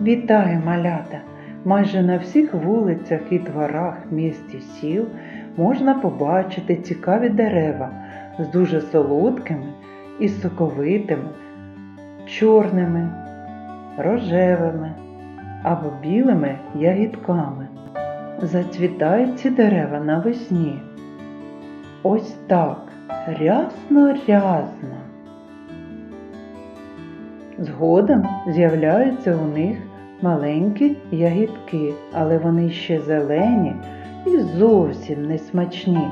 Вітаю, малята! Майже на всіх вулицях і дворах міст і сіл можна побачити цікаві дерева з дуже солодкими і соковитими, чорними, рожевими або білими ягідками. Зацвітають ці дерева навесні. Ось так, рясно-рясно. Згодом з'являються у них маленькі ягідки, але вони ще зелені і зовсім не смачні.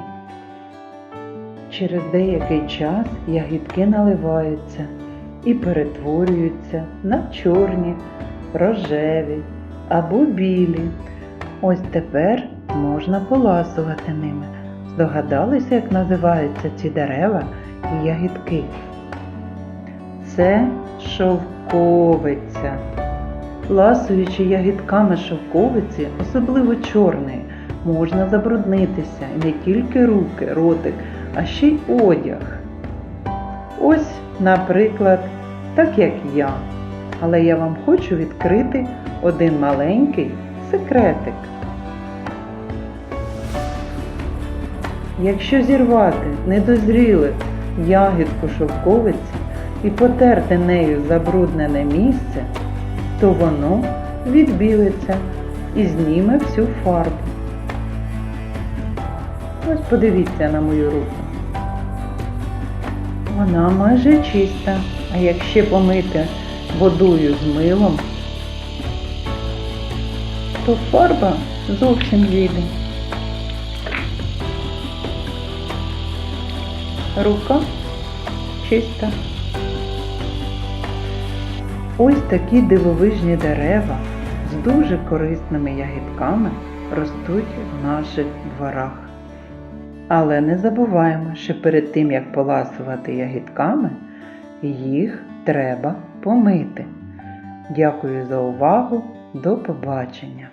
Через деякий час ягідки наливаються і перетворюються на чорні, рожеві або білі. Ось тепер можна поласувати ними. Здогадалися, як називаються ці дерева і ягідки? Це шовковиця. Ласуючи ягідками шовковиці, особливо чорної, можна забруднитися не тільки руки, ротик, а ще й одяг. Ось, наприклад, так як я. Але я вам хочу відкрити один маленький секретик. Якщо зірвати недозрілу ягідку шовковиці і потерти нею забруднене місце, то воно відбілиться і зніме всю фарбу. Ось подивіться на мою руку. Вона майже чиста, а якщо помити водою з милом, то фарба зовсім зійде. Рука чиста. Ось такі дивовижні дерева з дуже корисними ягідками ростуть в наших дворах. Але не забуваємо, що перед тим як поласувати ягідками, їх треба помити. Дякую за увагу. До побачення!